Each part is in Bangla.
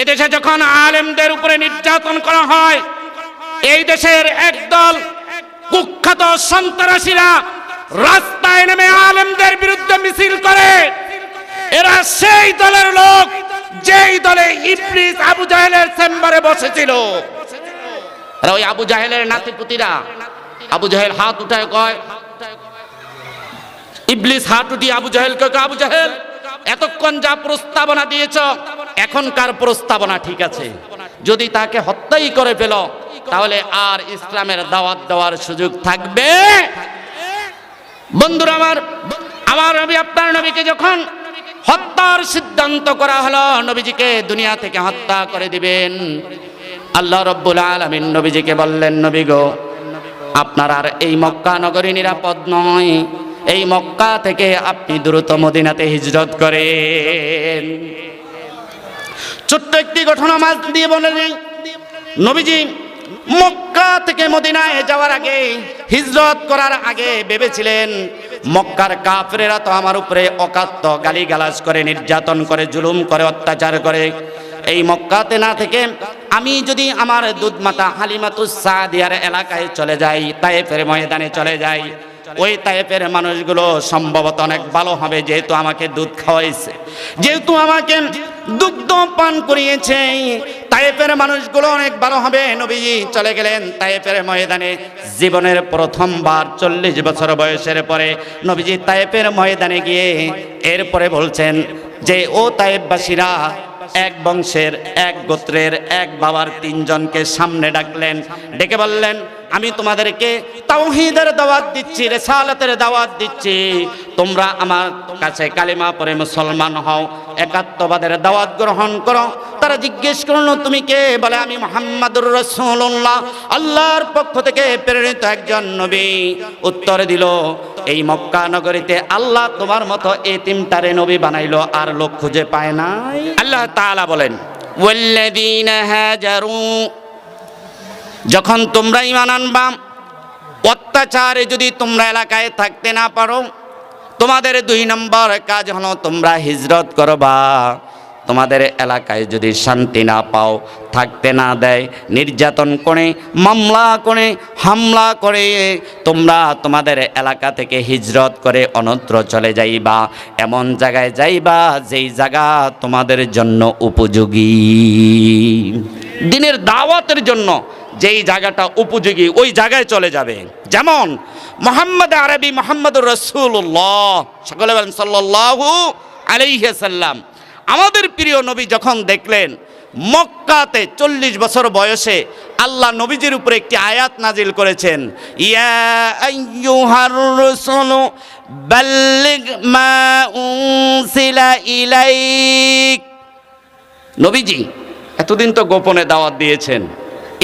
এদেশে যখন আলেমদের উপরে নির্যাতন করা হয়, এই দেশের একদল কুখ্যাত সন্ত্রাসীরা রাস্তায় নেমে আলেমদের বিরুদ্ধে মিছিল করে। এরা সেই দলের লোক যেই দলে ইবলিস আবু জাহেলের চেম্বারে বসেছিল। আর ওই আবু জাহেলের নাতিপুতিরা। আবু জাহেল হাত উঠায় কয়, ইবলিস হাত উঠিয়ে আবু জাহেলকে আবু জাহেল, এতক্ষণ যা প্রস্তাবনা দিয়েছ এখনকার প্রস্তাবনা ঠিক আছে। যদি তাকে হত্যাই করে ফেল, তাহলে আর ইসলামের দাওয়াত দেওয়ার সুযোগ থাকবে। বন্ধুরা আমার আমার নবী, আপনার নবীকে যখন হত্যার সিদ্ধান্ত করা হলো, নবীজিকে দুনিয়া থেকে হত্যা করে দিবেন। আল্লাহ রব্বুল আলমিন নবীজিকে বললেন, নবী গো, আপনার আর এই মক্কা নগরী নিরাপদ নয়। এই মক্কা থেকে আপনি দ্রুত মদিনাতে হিজরত করেন। ছোট্ট একটি ঘটনা মাছ দিয়ে বলে নবীজি মক্কা থেকে মদিনায় যাওয়ার আগে, হিজরত করার আগে ভেবেছিলেন, মক্কার কাফেরেরা তো আমার উপরে অকাত্য গালিগালাজ করে, নির্যাতন করে, জুলুম করে, অত্যাচার করে। এই মক্কাতে না থেকে আমি যদি আমার দুধ মাতা হালিমাতুস সাদিয়ার এলাকায় চলে যাই তাই ফের ময়দানে চলে যাই ওই তাইফের মানুষগুলো সম্ভবত অনেক ভালো হবে, যেহেতু আমাকে দুধ খাওয়াইছে। যেহেতু আমাকে দুগ্ধ পান করিয়েছে তাইফের মানুষগুলো অনেক ভালো হবে, নবীজি চলে গেলেন তাইফের ময়দানে। জীবনের প্রথমবার চল্লিশ বছর বয়সের পরে নবীজি তাইফের ময়দানে গিয়ে এরপরে বলছেন যে, ও তাইফবাসীরা এক বংশের, এক গোত্রের, এক বাবার তিনজনকে সামনে ডাকলেন। ডেকে বললেন আমি তোমাদেরকে তাওহিদের দাওয়াত দিচ্ছি, রেসালাতের দাওয়াত দিচ্ছি। তোমরা আমার কাছে কালিমা পরে মুসলমান হও, একাত্মবাদের দাওয়াত গ্রহণ করো। তারা জিজ্ঞেস করল, তুমি কে? বলে, আমি মোহাম্মদুর রসুল্লাহ আল্লাহর পক্ষ থেকে প্রেরিত একজন নবী উত্তর দিল, এই মক্কা নগরীতে আল্লাহ তোমার মতো এতিমটারে নবী বানাইলো, আর লোক খুঁজে পায় নাই। আল্লাহ তাআলা বলেন, ওয়াল্লাযীনা হাজারু যখন তোমরা ইমান আনবা, অত্যাচারে যদি তোমরা এলাকায় থাকতে না পারো, তোমাদের দুই নম্বর কাজ হলো তোমরা হিজরত করবা। তোমাদের এলাকায় যদি শান্তি না পাও, থাকতে না দেয়, নির্যাতন করে, মামলা করে, হামলা করে, তোমরা তোমাদের এলাকা থেকে হিজরত করে অন্যত্র চলে যাইবা। এমন জায়গায় যাইবা, যেই জায়গা তোমাদের জন্য উপযোগী। দিনের দাওয়াতের জন্য যেই জায়গাটা উপযোগী, ওই জায়গায় চলে যাবে। যেমন মোহাম্মদ আরবি মোহাম্মদুর রসুল্লাহ সকলে বলেন সাল্লাহু আলাইসাল্লাম আমাদের প্রিয় নবী যখন দেখলেন, মক্কাতে চল্লিশ বছর বয়সে আল্লাহ নবীজির উপরে একটি আয়াত নাজিল করেছেন নবীজি, এতদিন তো গোপনে দাওয়াত দিয়েছেন।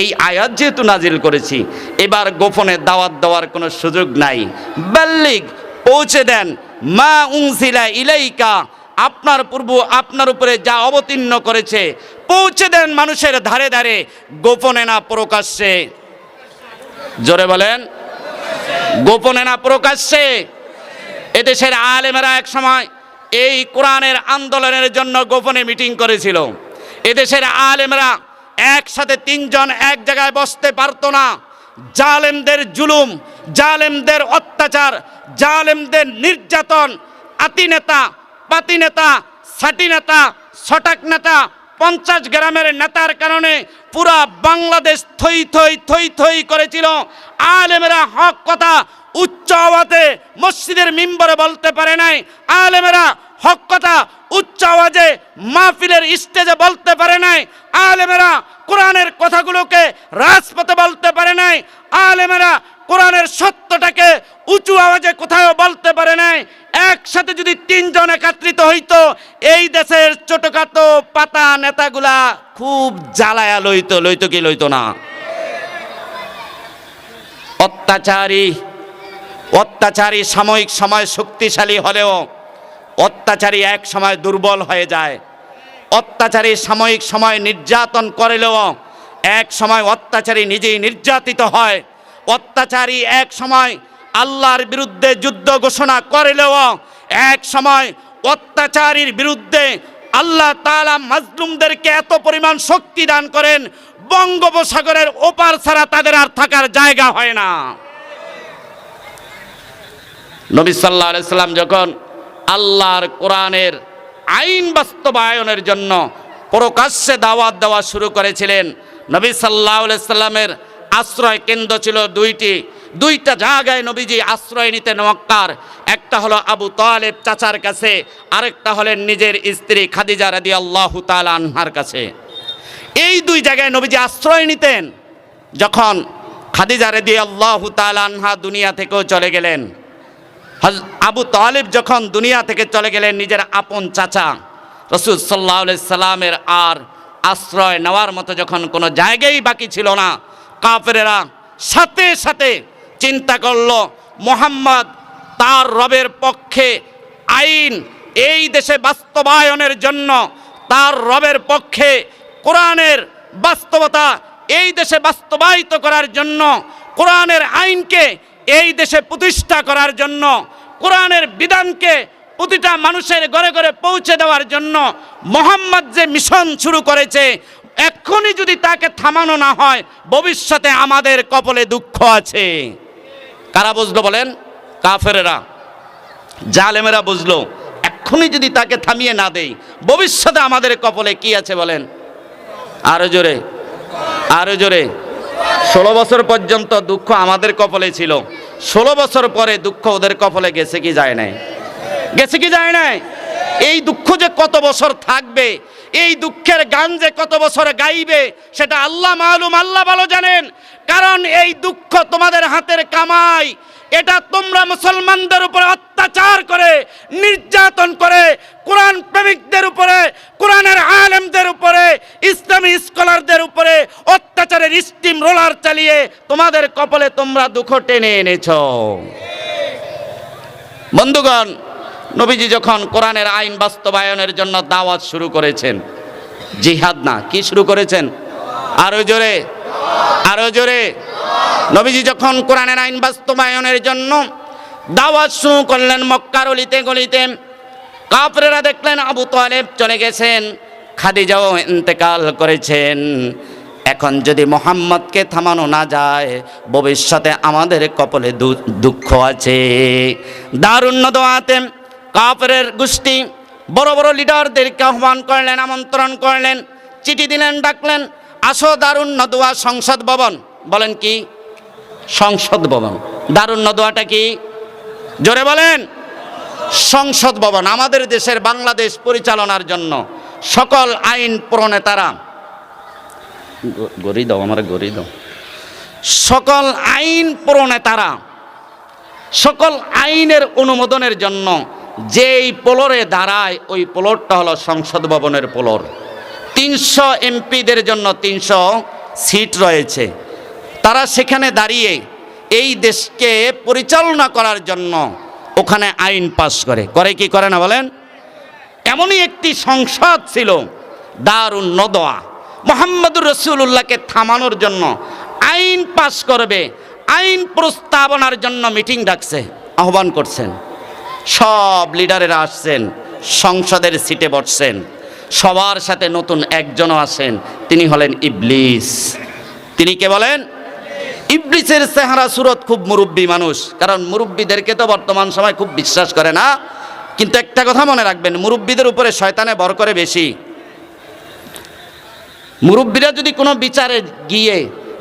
এই আয়াত যেহেতু নাজিল করেছি, এবার গোপনে দাওয়াত দেওয়ার কোনো সুযোগ নাই। বাল্লিক পৌঁছে দেন। মা উংসিলা ইলাইকা, আপনার পূর্ব, আপনার উপরে যা অবতীর্ণ করেছে, পৌঁছে দেন মানুষের ধারে ধারে, গোপনে না প্রকাশ্যে। জোরে বলেন। গোপনে না প্রকাশ্যে। এদেশের আলেমেরা এক সময় এই কোরআনের আন্দোলনের জন্য গোপনে মিটিং করেছিল। এদেশের আলেমরা একসাথে তিনজন এক জায়গায় বসতে পারতো না। জালেমদের জুলুম, জালেমদের অত্যাচার, জালেমদের নির্যাতন, আতি নেতা, পাতি নেতা, সাটি নেতা ছটাক নেতা, পঞ্চাশ গ্রামের নেতার কারণে পুরা বাংলাদেশ থই থই থই থই করেছিল। আলেমেরা হক কথা উচ্চ আওয়াজে মসজিদের মিম্বরে বলতে পারে নাই। আলেমেরা হক কথা উচ্চ আওয়াজে মাহফিলের স্টেজে বলতে পারে নাই। আলেমেরা কোরআনের কথাগুলোকে রাজপথে বলতে পারে নাই। আলেমেরা কোরআনের সত্যটাকে উঁচু আওয়াজে কোথাও বলতে পারে নাই। একসাথে যদি তিনজন একত্রিত হইতো, এই দেশের ছোটখাটো পাতা নেতাগুলা খুব জ্বালায়া লইতো লইতো কি লইতো না? অত্যাচারী অত্যাচারী সাময়িক সময় শক্তিশালী হলেও অত্যাচারী এক সময় দুর্বল হয়ে যায়। অত্যাচারী সাময়িক সময় নির্যাতন করলেও এক সময় অত্যাচারী নিজেই নির্যাতিত হয়। অত্যাচারী এক সময় আল্লাহর বিরুদ্ধে যুদ্ধ ঘোষণা করলেও এক সময় অত্যাচারীর বিরুদ্ধে আল্লাহ তাআলা মাজলুমদেরকে এত পরিমাণ শক্তি দান করেন, বঙ্গোপসাগরের ওপার ছাড়া তাদের আর থাকার জায়গা হয় না। নবী সাল্লাহ সাল্লাম যখন আল্লাহর কোরআনের আইন বাস্তবায়নের জন্য প্রকাশ্যে দাওয়াত দেওয়া শুরু করেছিলেন। নবী সাল্লাহ সাল্লামের আশ্রয় কেন্দ্র ছিল দুইটি। দুইটা জায়গায় নবীজি আশ্রয় নিতেন মক্কার। একটা হলো আবু তালেব চাচার কাছে, আরেকটা হলেন নিজের স্ত্রী খাদিজা রাদি আল্লাহ আনহার কাছে। এই দুই জায়গায় নবীজি আশ্রয় নিতেন। যখন খাদিজা রেদি আল্লাহ আনহা দুনিয়া থেকেও চলে গেলেন আবু তালিব যখন দুনিয়া থেকে চলে গেলেন নিজের আপন চাচা, রসুল সাল্লাহ সাল্লামের আর আশ্রয় নেওয়ার মতো যখন কোনো জায়গায় বাকি ছিল না, কাফেরেরা সাথে সাথে চিন্তা করল, মোহাম্মদ তার রবের পক্ষে আইন এই দেশে বাস্তবায়নের জন্য তার রবের পক্ষে কোরআনের বাস্তবতা এই দেশে বাস্তবায়িত করার জন্য কোরআনের আইনকে এই দেশে প্রতিষ্ঠা করার জন্য, কোরআনের বিধানকে প্রতিটা মানুষের ঘরে ঘরে পৌঁছে দেওয়ার জন্য মোহাম্মদ যে মিশন শুরু করেছে, এক্ষুনি যদি তাকে থামানো না হয়, ভবিষ্যতে আমাদের কপলে দুঃখ আছে। কারা বুঝলো বলেন? কাফেরেরা। জালেমেরা বুঝলো, এক্ষুনি যদি তাকে থামিয়ে না দেই, ভবিষ্যতে আমাদের কপলে কি আছে বলেন? আরও জোরে আরও জোরে। ষোলো বছর পর্যন্ত দুঃখ আমাদের কপালে ছিল। ষোলো বছর পরে দুঃখ ওদের কপালে গেছে কি যায় নাই? গেছে কি যায় নাই? এই দুঃখ যে কত বছর থাকবে, এই দুঃখের গান যে কত বছর গাইবে, সেটা আল্লাহ মালুম, আল্লাহ ভালো জানেন। কারণ এই দুঃখ তোমাদের হাতের কামাই, এটা তোমরা মুসলমানদের উপরে অত্যাচার করে, নির্যাতন করে, কোরআন প্রেমিকদের উপরে, কোরআনের আলেমদের উপরে, ইসলামী স্কলারদের উপরে অত্যাচারের স্টিম রোলার চালিয়ে তোমাদের কপালে তোমরা দুঃখ টেনে এনেছ। বন্ধুগণ, নবীজি যখন কোরআনের আইন বাস্তবায়নের জন্য দাওয়াত শুরু করেছেন, জিহাদ না, কি শুরু করেছেন? আরও জোরে আরও জোরে। নবীজি যখন কোরআনের আইন বাস্তবায়নের জন্য দাওয়াত শুরু করলেন, মক্কার অলিতে গলিতে, কাফরেরা দেখলেন আবু তালেব চলে গেছেন, খাদিজাও ইন্তেকাল করেছেন। এখন যদি মোহাম্মদকে থামানো না যায়, ভবিষ্যতে আমাদের কপালে দুঃখ আছে। দারুণ্য দোয়াতে কাপড়ের গোষ্ঠী বড় বড় লিডারদেরকে আহ্বান করলেন, আমন্ত্রণ করলেন, চিঠি দিলেন, ডাকলেন, আসো দারুণ্য দোয়া সংসদ ভবন। বলেন কি? সংসদ ভবন। দারুণ্য দোয়াটা কি? জোরে বলেন। সংসদ ভবন, আমাদের দেশের বাংলাদেশ পরিচালনার জন্য সকল আইন প্রণেতারা গড়ি দাও, আমার গড়ি দাও। সকল আইন প্রণেতারা সকল আইনের অনুমোদনের জন্য যেই পোলরে দাঁড়ায়, ওই পোলরটা হলো সংসদ ভবনের পোলর। তিনশো এমপিদের জন্য তিনশো সিট রয়েছে। তারা সেখানে দাঁড়িয়ে এই দেশকে পরিচালনা করার জন্য ওখানে আইন পাস করে। করে কি, করে না বলেন? এমনই একটি সংসদ ছিল, দারুণ নদোয়া। মোহাম্মদুর রসুল্লাহকে থামানোর জন্য আইন পাস করবে, আইন প্রস্তাবনার জন্য মিটিং ডাকছে, আহ্বান করছেন। সব লিডারেরা আসছেন, সংসদের সিটে বসছেন, সবার সাথে নতুন একজনও আসেন, তিনি হলেন ইবলিস। তিনি কে বলেন? ইবলিসের চেহারা সুরত খুব মুরব্বী মানুষ, কারণ মুরব্বীদেরকে তো বর্তমান সময় খুব বিশ্বাস করে না। কিন্তু একটা কথা মনে রাখবেন, মুরব্বীদের উপরে শয়তানে বর করে বেশি। মুরব্বীরা যদি কোনো বিচারে গিয়ে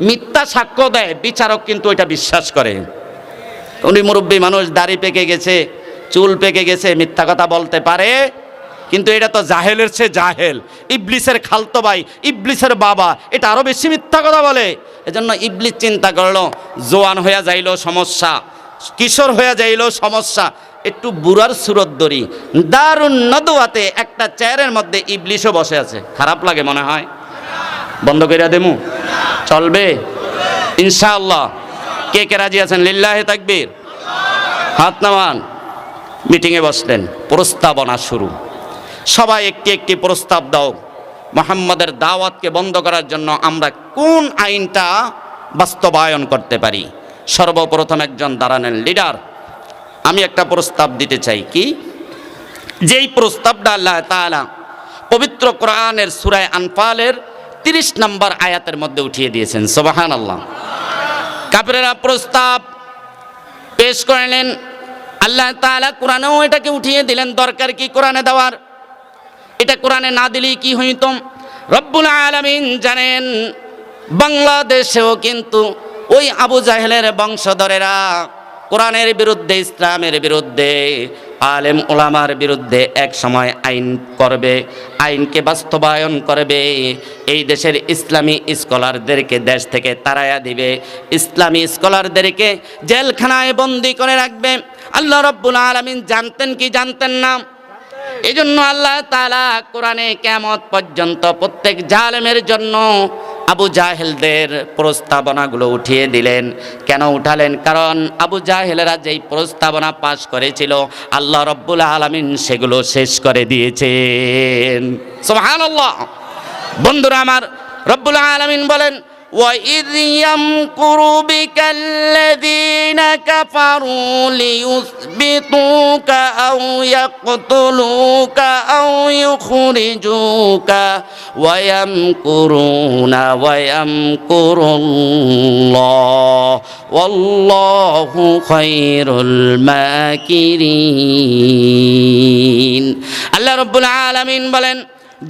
মিথ্যা সাক্ষ্য দেয়, বিচারক কিন্তু ওইটা বিশ্বাস করে। উনি মুরব্বী মানুষ, দাড়ি পেকে গেছে, চুল পেকে গেছে, মিথ্যা কথা বলতে পারে, কিন্তু এটা তো জাহেলের সে জাহেল। ইবলিসের খালতো ভাই, ইবলিসের বাবা, এটা আরও বেশি মিথ্যা কথা বলে। এজন্য ইবলিস চিন্তা করল, জোয়ান হয়ে যাইল সমস্যা, কিশোর হয়ে যাইলো সমস্যা, একটু বুড়ার সুরত দরি দারুণ নদুয়াতে একটা চেয়ারের মধ্যে ইবলিশও বসে আছে। খারাপ লাগে মনে হয়। বন্ধ করিয়া দেমু। চলবে। ইনশাআল্লাহ। কে কে রাজি আছেন? লিল্লাহে তাকবীর। হাত নামান। মিটিংয়ে বসলেন। প্রস্তাবনা শুরু। সবাই একটি একটি প্রস্তাব দাও। মোহাম্মদের দাওয়াতকে বন্ধ করার জন্য আমরা কোন আইনটা বাস্তবায়ন করতে পারি? সর্বপ্রথম একজন দাঁড়ানেন লিডার। আমি একটা প্রস্তাব দিতে চাই কি? যেই প্রস্তাবটা আল্লাহ তাআলা পবিত্র কোরআনের সুরায় আনফালের তিরিশ নম্বর আয়াতের মধ্যে উঠিয়ে দিয়েছেন সোবাহান আল্লাহ কাপড়েরা প্রস্তাব পেশ করলেন, আল্লাহ তাআলা কোরআনেও এটাকে উঠিয়ে দিলেন, দরকার কি কোরআনে দেওয়ার? এটা কোরআনে না দিলেই কি হইত রব্বুল আলমিন জানেন, বাংলাদেশেও কিন্তু ওই আবু জাহেলের বংশধরেরা কোরআনের বিরুদ্ধে, ইসলামের বিরুদ্ধে, আলেম ওলামার বিরুদ্ধে এক সময় আইন করবে, আইনকে বাস্তবায়ন করবে। এই দেশের ইসলামী স্কলারদেরকে দেশ থেকে তাড়াইয়া দিবে। ইসলামী স্কলারদেরকে জেলখানায় বন্দি করে রাখবে। আল্লাহ রব্বুল আলামিন জানতেন কি জানতেন না? এই জন্য আল্লাহ তালা কোরআনে কেমত পর্যন্ত প্রত্যেক জালেমের জন্য আবু জাহেলদের প্রস্তাবনাগুলো উঠিয়ে দিলেন। কেন উঠালেন? কারণ আবু জাহেলেরা যেই প্রস্তাবনা পাশ করেছিল, আল্লাহ রব্বুল আলমিন সেগুলো শেষ করে দিয়েছেন। সোহান বন্ধুরা আমার রব্বুল আলমিন বলেন وَإِذْ يَمْكُرُ بِكَ الَّذِينَ كَفَرُوا لِيُثْبِتُوكَ أَوْ يَقْتُلُوكَ أَوْ يُخْرِجُوكَ وَيَمْكُرُونَ وَيَمْكُرُ اللَّهُ وَاللَّهُ خَيْرُ الْمَاكِرِينَ আল্লাহ রব্বুল আলামিন বলেন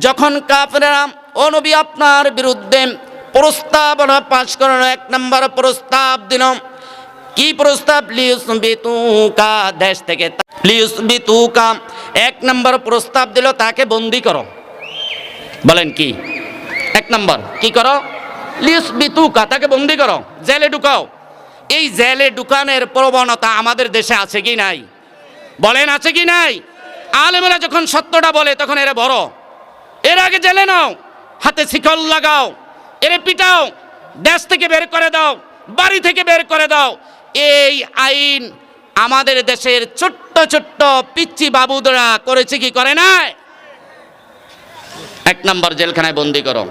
যখন কাফেররা ও নবী আপনার বিরুদ্ধে প্রস্তাবনা পাশ করানো, এক নম্বর প্রস্তাব দিল। কি প্রস্তাব? লিউস বিতুকা দেশ থেকে লিউস বিতুকা এক নম্বর প্রস্তাব দিল, তাকে বন্দি করো। বলেন কি? এক নম্বর, কি করো? লিউস বিতুকা তাকে বন্দি করো। জেলে ঢুকাও। এই জেলে ঢুকানের প্রবণতা আমাদের দেশে আছে কি নাই? বলেন, আছে কি নাই? আলেমেরা যখন সত্যটা বলে, তখন এরা বড়। এর আগে জেলে নাও, হাতে শিকল লাগাও। এরে পিটাও, দেশ থেকে বের করে দাও, বাড়ি থেকে বের করে দাও। এই আইন আমাদের দেশের ছোট্ট ছোট্ট পিচ্ছি বাবুদরা করেছে কি করে না এক নম্বর জেলখানায় বন্দি করো।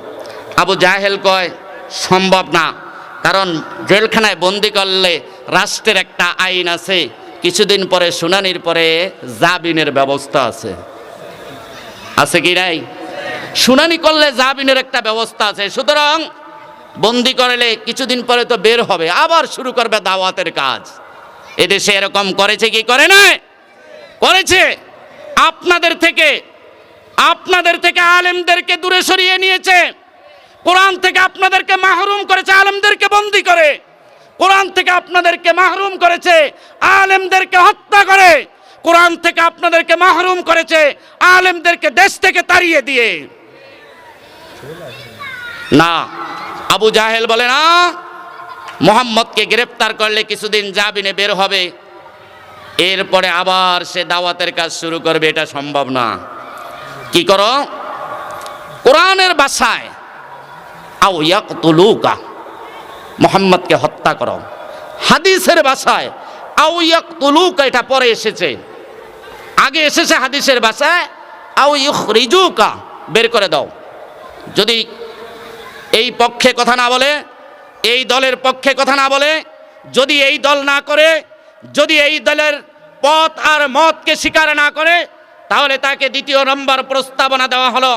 আবু জাহেল কয়, সম্ভব না, কারণ জেলখানায় বন্দি করলে রাষ্ট্রের একটা আইন আছে, কিছুদিন পরে শুনানির পরে জামিনের ব্যবস্থা আছে। আছে কি নাই? শুনানি করলে জামিনের একটা ব্যবস্থা আছে। সুতরাং বন্দি করলে কিছুদিন পরে তো বের হবে, আবার শুরু করবে দাওয়াতের কাজ। এদেশে এরকম করেছে কি করে না? করেছে। আপনাদের থেকে আপনাদের থেকে আলেমদেরকে দূরে সরিয়ে নিয়েছে। কোরআন থেকে আপনাদেরকে মাহরুম করেছে, আলেমদেরকে বন্দি করে। কোরআন থেকে আপনাদেরকে মাহরুম করেছে, আলেমদেরকে হত্যা করে। কোরআন থেকে আপনাদেরকে মাহরুম করেছে, আলেমদেরকে দেশ থেকে তাড়িয়ে দিয়ে। না, আবু জাহেল বলে, না, মোহাম্মদকে গ্রেপ্তার করলে কিছুদিন জামিনে বের হবে। এরপরে আবার সে দাওয়াতের কাজ শুরু করবে, এটা সম্ভব না। কি করো? কোরআনের বাসায় মোহাম্মদকে হত্যা করো। হাদিসের বাসায়, আও ইয়াকতুলুকা এটা পরে এসেছে। আগে এসেছে হাদিসের বাসায় আউ আও ইউখরিজুকা বের করে দাও। যদি এই পক্ষে কথা না বলে, এই দলের পক্ষে কথা না বলে, যদি এই দল না করে, যদি এই দলের পথ আর মতকে স্বীকার না করে, তাহলে তাকে দ্বিতীয় নম্বর প্রস্তাবনা দেওয়া হলো।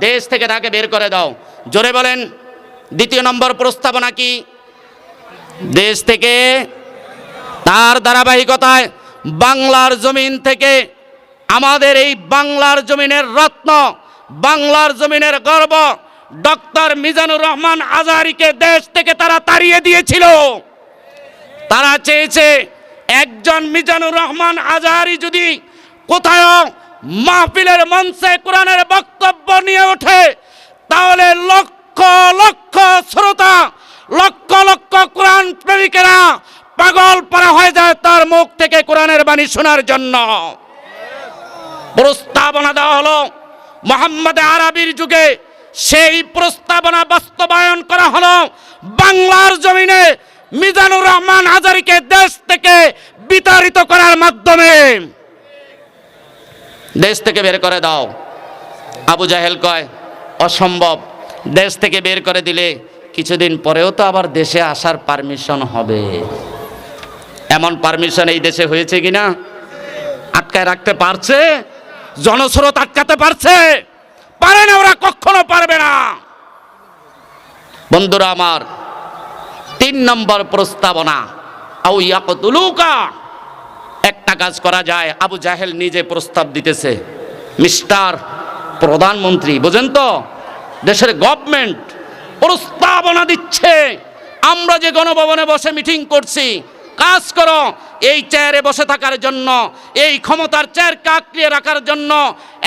দেশ থেকে তাকে বের করে দাও। জোরে বলেন, দ্বিতীয় নম্বর প্রস্তাবনা কি? দেশ থেকে তার ধারাবাহিকতায় বাংলার জমিন থেকে আমাদের এই বাংলার জমিনের রত্ন বাংলার জমিনের গর্ব ডক্টর মিজানুর রহমান আজারিকে দেশ থেকে তারা তাড়িয়ে দিয়েছিল। তারা চেয়েছে একজন মিজানুর রহমান আজারি যদি কোথাও মাহফিলের মঞ্চে কোরআনের বক্তব্য নিয়ে ওঠে, তাহলে লক্ষ লক্ষ শ্রোতা, লক্ষ লক্ষ কোরআন প্রেমিকেরা পাগল পারা হয়ে যায় তার মুখ থেকে কোরআনের বাণী শোনার জন্য। প্রস্তাবনা দেওয়া হলো মোহাম্মদ আরবির যুগে সেই প্রস্তাবনা বাস্তবায়ন করা হলো বাংলার জমিনে মিজানুর রহমান হাজারিকে দেশ থেকে বিতাড়িত করার মাধ্যমে। দেশ থেকে বের করে দাও। আবু জাহেল কয়, অসম্ভব। দেশ থেকে বের করে দিলে কিছুদিন পরেও তো আবার দেশে আসার পারমিশন হবে। এমন পারমিশন এই দেশে হয়েছে কিনা? আটকায় রাখতে পারছে? জনস্রোত আটকাতে পারছে। পারে না ওরা, কখনো পারবে না। বন্ধুরা আমার, তিন নম্বর প্রস্তাবনা, আউ একটা কাজ করা যায়, আবু জাহেল নিজে প্রস্তাব দিতেছে। মিস্টার, প্রধানমন্ত্রী, বোঝেন তো? দেশের গভর্নমেন্ট প্রস্তাবনা দিচ্ছে। আমরা যে গণভবনে বসে মিটিং করছি কাজ করো। এই চেয়ারে বসে থাকার জন্য, এই ক্ষমতার চেয়ার কাকড়িয়ে রাখার জন্য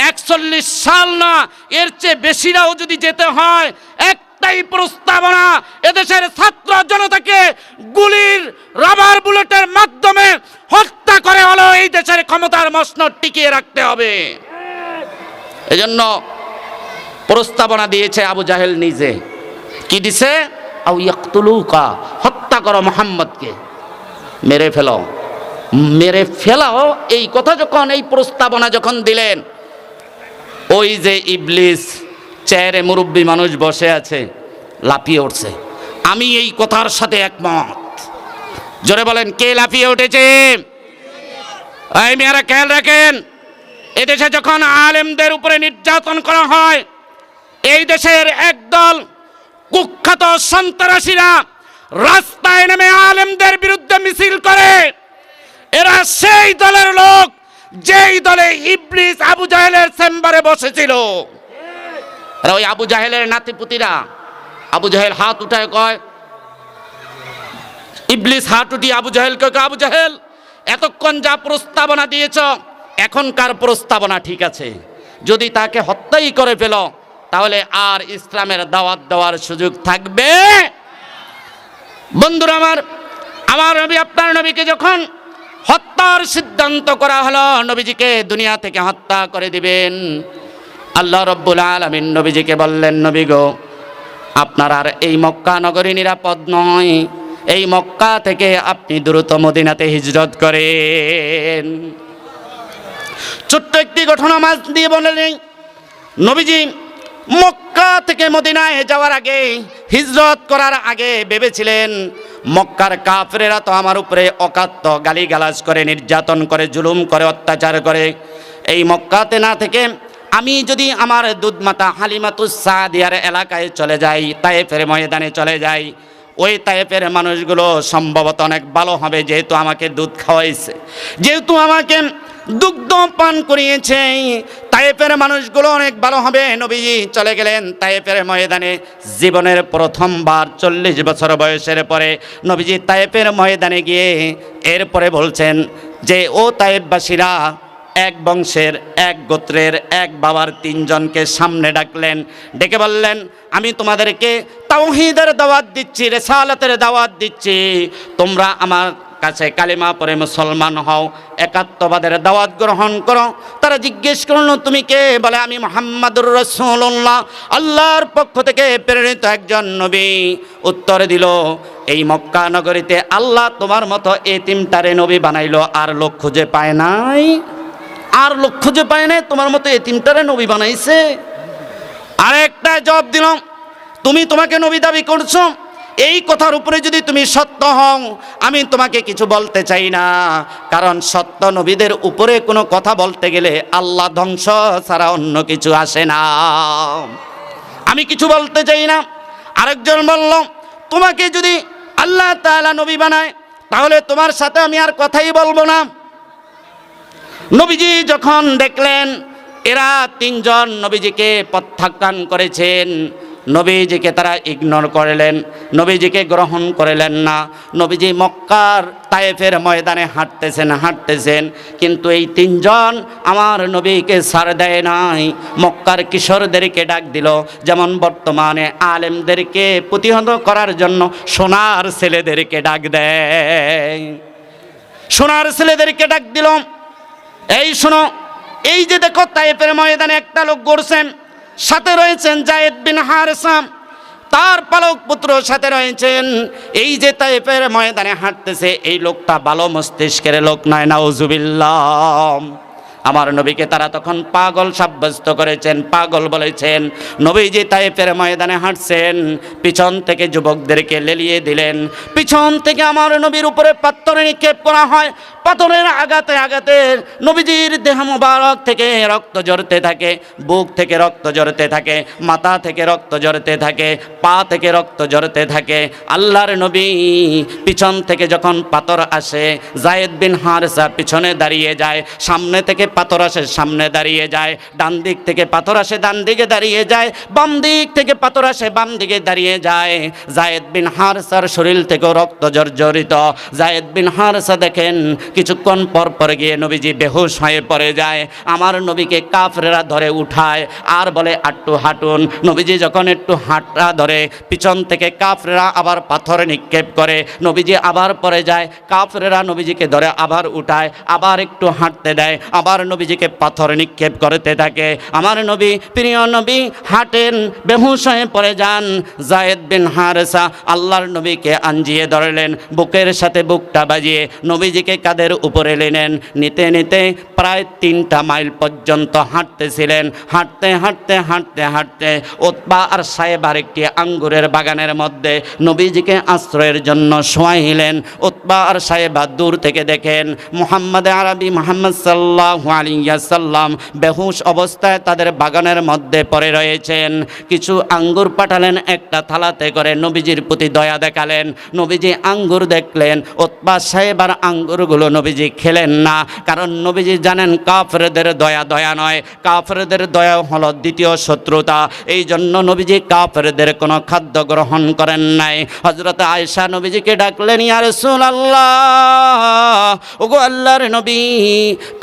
একচল্লিশ সাল না, এর চেয়ে বেশিরাও যদি যেতে হয়, একটাই প্রস্তাবনা, এদেশের ছাত্র জনতাকে গুলির রাবার বুলেটের মাধ্যমে হত্যা করে হলো, এই দেশের ক্ষমতার মসনদ টিকিয়ে রাখতে হবে। এজন্য প্রস্তাবনা দিয়েছে আবু জাহেল নিজে। কি দিছে? আউ ইয়াকতুলুকা, হত্যা করো মোহাম্মদকে। মেরে ফেলো মেরে ফেলাও এই কথা যখন, এই প্রস্তাবনা যখন দিলেন, ওই যে ইবলিস চেয়ারে মুরব্বী মানুষ বসে আছে, লাফিয়ে উঠছে। আমি এই কথার সাথে একমত। জোরে বলেন, কে লাফিয়ে উঠেছে? এই মেয়েরা খেয়াল রাখেন, এদেশে যখন আলেমদের উপরে নির্যাতন করা হয়, এই দেশের একদল কুখ্যাত সন্ত্রাসীরা রাস্তায় নেমে আলেমদের বিরুদ্ধে মিছিল করে। এরা সেই দলের লোক, যেই দলে ইবলিস আবু জাহেলের চেম্বারে বসেছিল। ওই আবু জাহেলের নাতিপুতিরা। আবু জাহেল হাত উঠায় কয়, ইবলিস হাত উঠিয়ে আবু জাহেলকে আবু জাহেল, এতক্ষণ যা প্রস্তাবনা দিয়েছ, এখনকার প্রস্তাবনা ঠিক আছে। যদি তাকে হত্যাই করে ফেল, তাহলে আর ইসলামের দাওয়াত দেওয়ার সুযোগ থাকবে বন্ধুরা আমার আমার নবী, আপনার নবীকে যখন হত্যার সিদ্ধান্ত করা হলো, নবীজিকে দুনিয়া থেকে হত্যা করে দিবেন। আল্লাহ রব্বুল আলমিন নবীজিকে বললেন, নবী গো, আপনার আর এই মক্কা নগরী নিরাপদ নয়। এই মক্কা থেকে আপনি দ্রুত মদিনাতে হিজরত করেন। ছোট্ট একটি ঘটনা মাছ দিয়ে বললেন নবীজি মক্কা থেকে মদিনায় যাওয়ার আগে, হিজরত করার আগে ভেবেছিলেন, মক্কার কাফরেরা তো আমার উপরে অকাত্য গালিগালাজ করে, নির্যাতন করে, জুলুম করে, অত্যাচার করে। এই মক্কাতে না থেকে আমি যদি আমার দুধমাতা হালিমাতুস সাদিয়ার এলাকায় চলে যাই তাইফের ময়দানে চলে যাই, ওই তাইফের মানুষগুলো সম্ভবত অনেক ভালো হবে, যেহেতু আমাকে দুধ খাওয়াইছে। যেহেতু আমাকে দুগ্ধ পান করিয়েছে। তাইফের মানুষগুলো অনেক ভালো হবে। নবীজি চলে গেলেন তাইফের ময়দানে। জীবনের প্রথমবার চল্লিশ বছর বয়সের পরে নবীজি তাইফের ময়দানে গিয়ে এরপরে বলছেন যে, ও তাইফবাসীরা, এক বংশের, এক গোত্রের, এক বাবার তিনজনকে সামনে ডাকলেন। ডেকে বললেন, আমি তোমাদেরকে তাওহিদের দাওয়াত দিচ্ছি, রেসালাতের দাওয়াত দিচ্ছি। তোমরা আমার কাছে কালিমা পরে মুসলমান হও, একাত্মবাদের দাওয়াত গ্রহণ করো। তারা জিজ্ঞেস করল, তুমি কে? বলে, আমি মোহাম্মদুর রসুল্লাহ আল্লাহর পক্ষ থেকে প্রেরিত একজন নবী উত্তর দিল, এই মক্কা নগরীতে আল্লাহ তোমার মতো এতিমটারে নবী বানাইলো, আর লোক খুঁজে পায় নাই। আর লোক খুঁজে পায় নাই, তোমার মতো এতিমটারে নবী বানাইছে। আর একটা জবাব দিলাম তুমি তোমাকে নবী দাবি করছ এই কথার উপরে যদি তুমি সত্য হও, আমি তোমাকে কিছু বলতে চাই না। কারণ সত্য নবীদের উপরে কোনো কথা বলতে গেলে আল্লাহ ধ্বংস ছাড়া অন্য কিছু আসে না। আমি কিছু বলতে চাই না। আরেকজন বলল, তোমাকে যদি আল্লাহ তাআলা নবী বানায়, তাহলে তোমার সাথে আমি আর কথাই বলব না। নবীজি যখন দেখলেন, এরা তিনজন নবীজিকে প্রত্যাখ্যান করেছেন। নবীজিকে তারা ইগনোর করলেন, নবীজিকে গ্রহণ করলেন না। নবীজি মক্কার তায়েফের ময়দানে হাঁটতেছেন হাঁটতেছেন, কিন্তু এই তিনজন আমার নবীকে সার দেয় নাই। মক্কার কিশোরদেরকে ডাক দিল, যেমন বর্তমানে আলেমদেরকে প্রতিহত করার জন্য সোনার ছেলেদেরকে ডাক দেয়। সোনার ছেলেদেরকে ডাক দিল, এই শোনো, এই যে দেখো তাইফের ময়দানে একটা লোক গড়ছেন সাথে রয়েছেন জায়েদ বিন হারসাম তার পালক পুত্র সাথে রয়েছেন। এই যে তাইফের ময়দানে হাঁটতেছে, এই লোকটা ভালো মস্তিষ্কের লোক নয়, নাউজুবিল্লাহ। আমার নবীকে তারা তখন পাগল সাব্যস্ত করেছেন, পাগল বলেছেন। নবীজি তাইফের ময়দানে হাঁটছেন, পিছন থেকে যুবকদেরকে লেলিয়ে দিলেন। পিছন থেকে আমার নবীর উপরে পাত্র নিক্ষেপ করা হয়, পাথরের আঘাতে আঘাতে নবীজির দেহ মোবারক থেকে রক্ত জড়তে থাকে, বুক থেকে রক্ত জড়তে থাকে, মাথা থেকে রক্ত জড়তে থাকে, পা থেকে রক্ত জড়তে থাকে। আল্লাহর নবী পিছন থেকে যখন পাথর আসে, জায়েদ বিন হারসা পিছনে দাঁড়িয়ে যায়, সামনে থেকে পাথর আসে, সামনে দাঁড়িয়ে যায়, ডান দিক থেকে পাথর আসে, ডান দিকে দাঁড়িয়ে যায়, বাম দিক থেকে পাথর আসে, বাম দিকে দাঁড়িয়ে যায়। জায়েদ বিন হারসার শরীর থেকেও রক্ত জর্জরিত। জায়েদ বিন হারসা দেখেন, কিছুক্ষণ পর পর গিয়ে নবীজি বেহুশ হয়ে পড়ে যায়। আমার নবীকে কাফরেরা ধরে উঠায়, আর বলে, আট্টু হাঁটুন। নবীজি যখন একটু হাঁটা ধরে, পিছন থেকে কাফরেরা আবার পাথর নিক্ষেপ করে, নবীজি আবার পরে যায়। কাফরেরা নবীজিকে ধরে আবার উঠায়, আবার একটু হাঁটতে দেয়, আবার নবীজিকে পাথর নিক্ষেপ করতে থাকে। আমার নবী, প্রিয় নবী হাঁটেন বেহুশ হয়ে পড়ে যান। জায়েদ বিন হারেসা আল্লাহর নবীকে আঞ্জিয়ে ধরলেন। বুকের সাথে বুকটা বাজিয়ে নবীজিকে কাদের উপরে নিলেন নিতে নিতে প্রায় তিনটা মাইল পর্যন্ত হাঁটতেছিলেন। হাঁটতে হাঁটতে হাঁটতে হাঁটতে ওতবা আর সাহেবার একটি আঙ্গুরের বাগানের মধ্যে নবীজিকে আশ্রয়ের জন্য শোয়াইলেন। ওতবা আর সাহেবা দূর থেকে দেখেন, মোহাম্মদ আরবি মোহাম্মদ সাল্লাহ আলিয়াসাল্লাম বেহুশ অবস্থায় তাদের বাগানের মধ্যে পড়ে রয়েছেন। কিছু আঙ্গুর পাঠালেন, একটা থালাতে করে নবীজির প্রতি দয়া দেখালেন। নবীজি আঙ্গুর দেখলেন, ওতবা সাহেবার আঙ্গুরগুলো নবীজি খেলেন না। কারণ নবীজি জানেন, কাফরেদের দয়া দয়া নয়। কাফরেদের দয়া হলো দ্বিতীয় শত্রুতা। এই জন্য নবীজি কাফরেদের কোনো খাদ্য গ্রহণ করেন নাই। হজরত আয়সা নবীজিকে ডাকলেন, ইয়া রাসূলুল্লাহ! ওগো আল্লাহর নবী,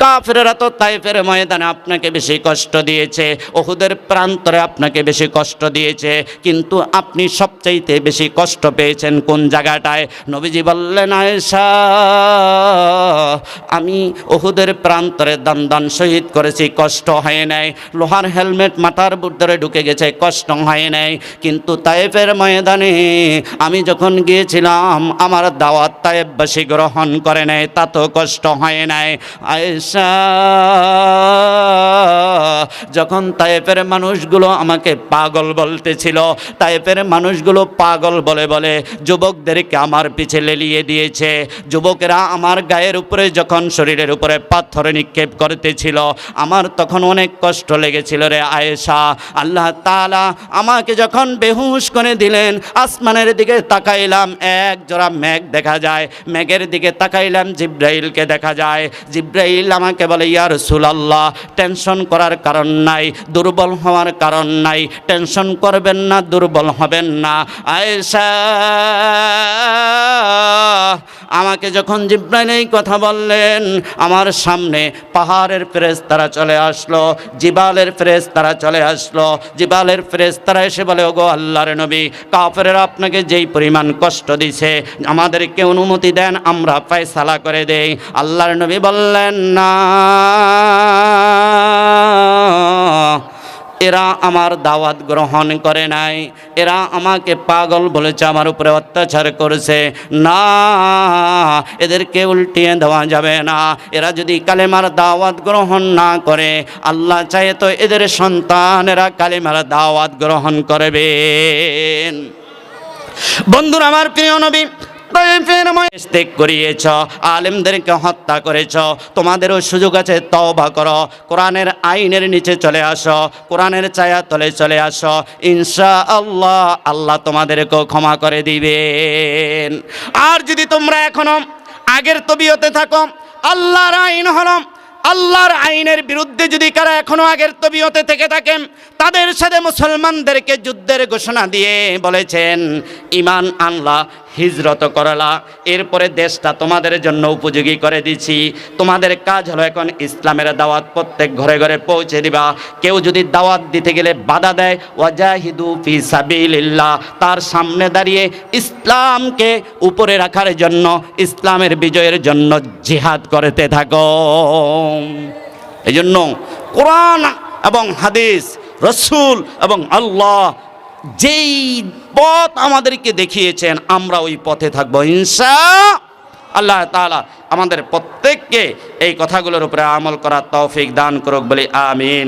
কাফেররা তো তাইফের ময়দানে আপনাকে বেশি কষ্ট দিয়েছে, ওহুদের প্রান্তরে আপনাকে বেশি কষ্ট দিয়েছে, কিন্তু আপনি সবচাইতে বেশি কষ্ট পেয়েছেন কোন জায়গাটায়? নবীজি বললেন, আয়েশা, আমি ওহুদের প্রান্তরে দান দান শহীদ করেছি, কষ্ট হয় নাই। লোহার হেলমেট মাথার বুদ্ধরে ঢুকে গেছে, কষ্ট হয় নাই। কিন্তু তায়েফের ময়দানে আমি যখন গিয়েছিলাম, আমার দাওয়াত তায়েববাসী গ্রহণ করে তা তো কষ্ট হয় নাই। আয়েশা, যখন তায়েফের মানুষগুলো আমাকে পাগল বলতেছিল, তায়েফের মানুষগুলো পাগল বলে বলে যুবকদেরকে আমার পিছে লেলিয়ে দিয়েছে। যুবকেরা আমার গায়ের উপরে যখন শরীরের উপরে পাথর নিক্ষেপ করতেছিল, আমার তখন অনেক কষ্ট লেগেছিল রে আয়েশা। আল্লাহ তাআলা আমাকে যখন বেহুশ করে দিলেন, আসমানের দিকে তাকাইলাম, এক জোড়া মেঘ দেখা যায়। মেঘের দিকে তাকাইলাম জিব্রাইলকে দেখা যায়। জিব্রাইল আমাকে বলে ইয়ার সুলাল্লাহ টেনশন করার কারণ নাই, দুর্বল হওয়ার কারণ নাই, টেনশন করবেন না, দুর্বল হবেন না। আয়েশা, আমাকে যখন জিব্রাইল এই কথা বললেন, আমার সামনে পাহাড়ের ফ্রেস তারা চলে আসলো, জিবালের ফ্রেস তারা চলে আসলো। জিবালের ফ্রেস তারা এসে বলে, ওগো আল্লাহর নবী, কাফেরেরা আপনাকে যেই পরিমাণ কষ্ট দিছে, আমাদেরকে অনুমতি দেন, আমরা ফয়সালা করে দেই। আল্লাহর নবী বললেন, না, এরা আমার দাওয়াত গ্রহণ করে নাই। এরা আমাকে পাগল বলেছে, আমার উপরে অত্যাচার করেছে। না, এদেরকে উল্টিয়ে দেওয়া যাবে না। এরা যদি কালেমার দাওয়াত গ্রহণ না করে, আল্লাহ চায় তো এদের সন্তানেরা কালেমার দাওয়াত গ্রহণ করবেন। বন্ধুরা, আমার প্রিয় নবী করিয়েছ, আলেমদেরকে হত্যা করেছ, তোমাদেরও সুযোগ আছে, তওবা করো। কোরআনের আইনের নিচে চলে আসো, কোরআনের ছায়া তলে চলে আসো। ইনশা আল্লাহ আল্লাহ তোমাদেরকেও ক্ষমা করে দিবেন। আর যদি তোমরা এখনও আগের তবিয়তে থাকো, আল্লাহর আইন হলো, আল্লাহর আইনের বিরুদ্ধে যদি কারা এখনও আগের তবিয়তে থেকে থাকেন তাদের সাথে মুসলমানদেরকে যুদ্ধের ঘোষণা দিয়ে বলেছেন, ইমান আনলা হিজরত করলা। এরপরে দেশটা তোমাদের জন্য উপযোগী করে দিছি। তোমাদের কাজ হলো এখন ইসলামের দাওয়াত প্রত্যেক ঘরে ঘরে পৌঁছে দিবা। কেউ যদি দাওয়াত দিতে গেলে বাধা দেয়, ওয়াজাহিদু ফি সাবিলিল্লাহ। তার সামনে দাঁড়িয়ে ইসলামকে উপরে রাখার জন্য, ইসলামের বিজয়ের জন্য জিহাদ করতে থাকো। এই জন্য কোরআন এবং হাদিস, রসুল এবং আল্লাহ যেই পথ আমাদেরকে দেখিয়েছেন, আমরা ওই পথে থাকব ইনসা আল্লাহ তালা আমাদের প্রত্যেককে এই কথাগুলোর উপরে আমল করার তৌফিক দান করুক বলে, আমিন।